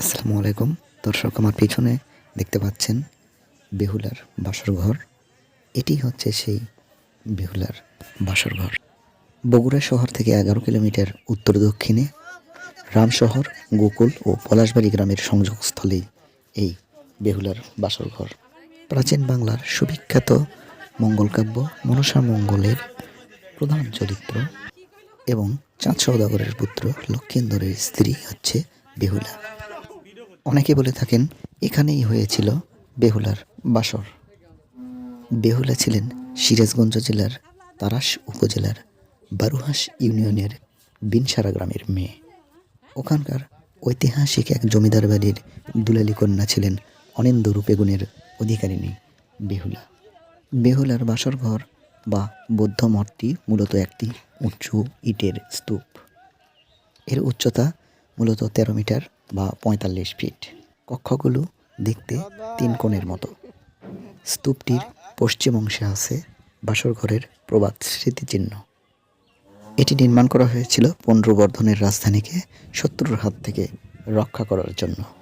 আসসালামু আলাইকুম। দর্শক, আমার পিছনে দেখতে পাচ্ছেন বেহুলার বাসর ঘর। এটি হচ্ছে সেই বেহুলার বাসর ঘর। বগুড়া শহর থেকে এগারো কিলোমিটার উত্তর দক্ষিণে রামশহর, গোকুল ও পলাশবাড়ি গ্রামের সংযোগস্থলেই এই বেহুলার বাসর ঘর। প্রাচীন বাংলার সুবিখ্যাত মঙ্গলকাব্য মনসা মঙ্গলের প্রধান চরিত্র এবং চাঁদ সৌদাগরের পুত্র লক্ষেন্দরের স্ত্রী হচ্ছে বেহুলা। অনেকে বলে থাকেন, এখানেই হয়েছিল বেহুলার বাসর। বেহুলা ছিলেন সিরাজগঞ্জ জেলার তারাস উপজেলার বারুহাস ইউনিয়নের বিনসারা গ্রামের মেয়ে। ওখানকার ঐতিহাসিক এক জমিদার বাড়ির দুলালি কন্যা ছিলেন অনিন্দ রূপেগুণের অধিকারিণী বেহুলা। বেহুলার বাসর ঘর বা বৌদ্ধ মঠটি মূলত একটি উঁচু ইটের স্তূপ। এর উচ্চতা মূলত তেরো মিটার বা পঁয়তাল্লিশ ফিট। কক্ষগুলো দেখতে তিন কোণের মতো। স্তূপটির পশ্চিম অংশে আছে বাসর ঘরের প্রবাদ স্মৃতিচিহ্ন। এটি নির্মাণ করা হয়েছিল পুনর্বর্ধনের রাজধানীকে শত্রুর হাত থেকে রক্ষা করার জন্য।